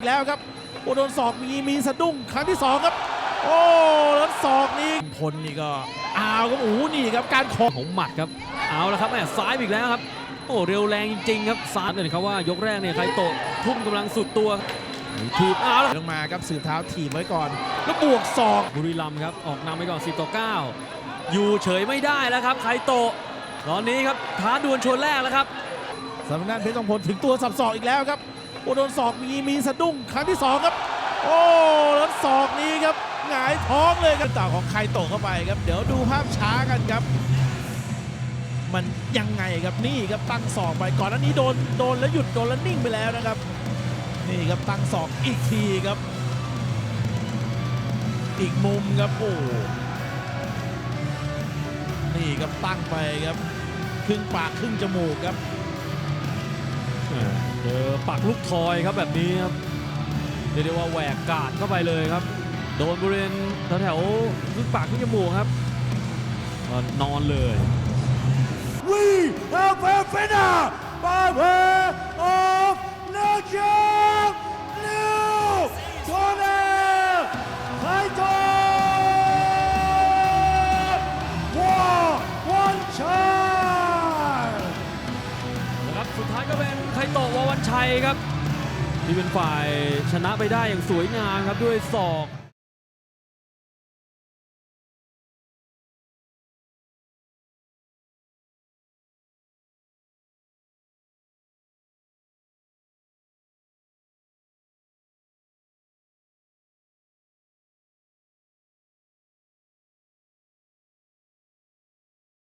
อีกแล้วครับโอ้โดนศอกมีมีสะดุ้งครั้งที่สองครับ โอ้แล้วศอกนี้พลนี่ก็อ้าวครับโอ้โหนี่ครับการขอของหมัดครับเอาละครับแม่ซ้ายอีกแล้วครับ โอ้เร็วแรงจริงๆครับซ้ายเลยครับว่ายกแรกเนี่ยใครโตะทุ่มกำลังสุดตัวทีบเอาละลงมาครับสืบเท้าถีบไว้ก่อน แล้วบวกศอกบุรีรัมย์ครับออกนำไปก่อน10ต่อ9อยู่เฉยไม่ได้แล้วครับใครโตะตอนนี้ครับท้าดวลชนแรกแล้วครับสำนักงานเพชรทองพลถึงตัวสับศอกอีกแล้วครับ โอ้โดนศอกมีมีสะดุ้งครั้งที่สองครับ โอ้แล้วศอกนี้ครับหงายท้องเลยครับต่าของใครโตะเข้าไปครับ เดี๋ยวดูภาพช้ากันครับ มันยังไงครับนี่ครับตั้งศอกไปก่อนหน้านี้โดนโดนแล้วหยุดโดนแล้วนิ่งไปแล้วนะครับ นี่ครับตั้งศอกอีกทีครับ อีกมุมครับโอ้นี่ครับตั้งไปครับครึ่งปากครึ่งจมูกครับเจอปักลูกทอยครับแบบนี้ครับเรียกได้ว่าแหวกกาดเข้าไปเลยครับ โดนบริเวณแถวๆลึกปากที่จมูกครับนอนเลย We have a winner by สุดท้ายก็เป็นไคโตะววันชัยครับ ที่เป็นฝ่ายชนะไปได้อย่างสวยงามครับด้วยศอก